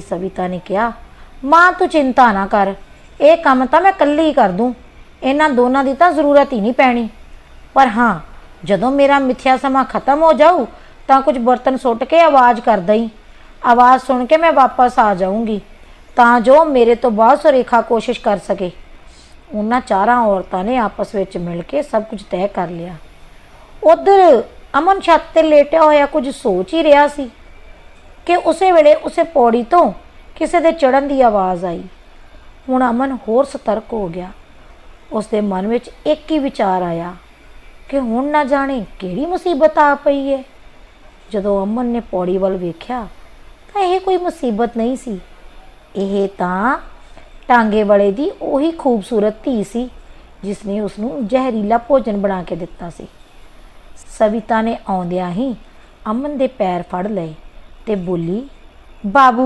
ਸਵਿਤਾ ਨੇ ਕਿਹਾ, ਮਾਂ, ਤੂੰ ਚਿੰਤਾ ਨਾ ਕਰ। ਇਹ ਕੰਮ ਤਾਂ ਮੈਂ ਇਕੱਲੀ ਹੀ ਕਰ ਦੂੰ। ਇਹਨਾਂ ਦੋਨਾਂ ਦੀ ਤਾਂ ਜ਼ਰੂਰਤ ਹੀ ਨਹੀਂ ਪੈਣੀ। ਪਰ ਹਾਂ, ਜਦੋਂ ਮੇਰਾ ਮਿੱਥਿਆ ਸਮਾਂ ਖਤਮ ਹੋ ਜਾਊ, ਤਾਂ ਕੁਝ ਬਰਤਨ ਸੁੱਟ ਕੇ ਆਵਾਜ਼ ਕਰ ਦਈ ਆਵਾਜ਼ ਸੁਣ ਕੇ ਮੈਂ ਵਾਪਸ ਆ ਜਾਊਂਗੀ, ਤਾਂ ਜੋ ਮੇਰੇ ਤੋਂ ਬਾਅਦ ਸੁਰੇਖਾ ਕੋਸ਼ਿਸ਼ ਕਰ ਸਕੇ। ਉਹਨਾਂ ਚਾਰਾਂ ਔਰਤਾਂ ਨੇ ਆਪਸ ਵਿੱਚ ਮਿਲ ਕੇ ਸਭ ਕੁਝ ਤੈਅ ਕਰ ਲਿਆ। ਉਧਰ ਅਮਨ ਛੱਤ ਤੇ ਲੇਟਿਆ ਹੋਇਆ ਕੁਝ ਸੋਚ ਹੀ ਰਿਹਾ ਸੀ। ਕਿ ਉਸੇ ਵੇਲੇ ਉਸੇ ਪੌੜੀ ਤੋਂ ਕਿਸੇ ਦੇ ਚੜਨ ਦੀ ਆਵਾਜ਼ ਆਈ। ਹੁਣ ਅਮਨ ਹੋਰ ਸਤਰਕ ਹੋ ਗਿਆ। ਉਸ ਦੇ ਮਨ ਵਿੱਚ ਇੱਕ ਹੀ ਵਿਚਾਰ ਆਇਆ ਕਿ ਹੁਣ ਨਾ ਜਾਣੇ ਕਿਹੜੀ ਮੁਸੀਬਤ ਆ ਪਈ ਹੈ ਜਦੋਂ ਅਮਨ ਨੇ ਪੌੜੀ ਵੱਲ ਵੇਖਿਆ ਤਾਂ ਇਹ ਕੋਈ ਮੁਸੀਬਤ ਨਹੀਂ ਸੀ। ਇਹ ਤਾਂ ਟਾਂਗੇ ਵਾਲੇ ਦੀ ਉਹੀ ਖੂਬਸੂਰਤ ਧੀ ਸੀ ਜਿਸ ਨੇ ਉਸ ਨੂੰ ਜ਼ਹਿਰੀਲਾ ਭੋਜਨ ਬਣਾ ਕੇ ਦਿੱਤਾ ਸੀ। ਸਵਿਤਾ ਨੇ ਆਉਂਦਿਆਂ ਹੀ ਅਮਨ ਦੇ ਪੈਰ ਫੜ ਲਏ। ਤੇ ਬੋਲੀ ਬਾਬੂ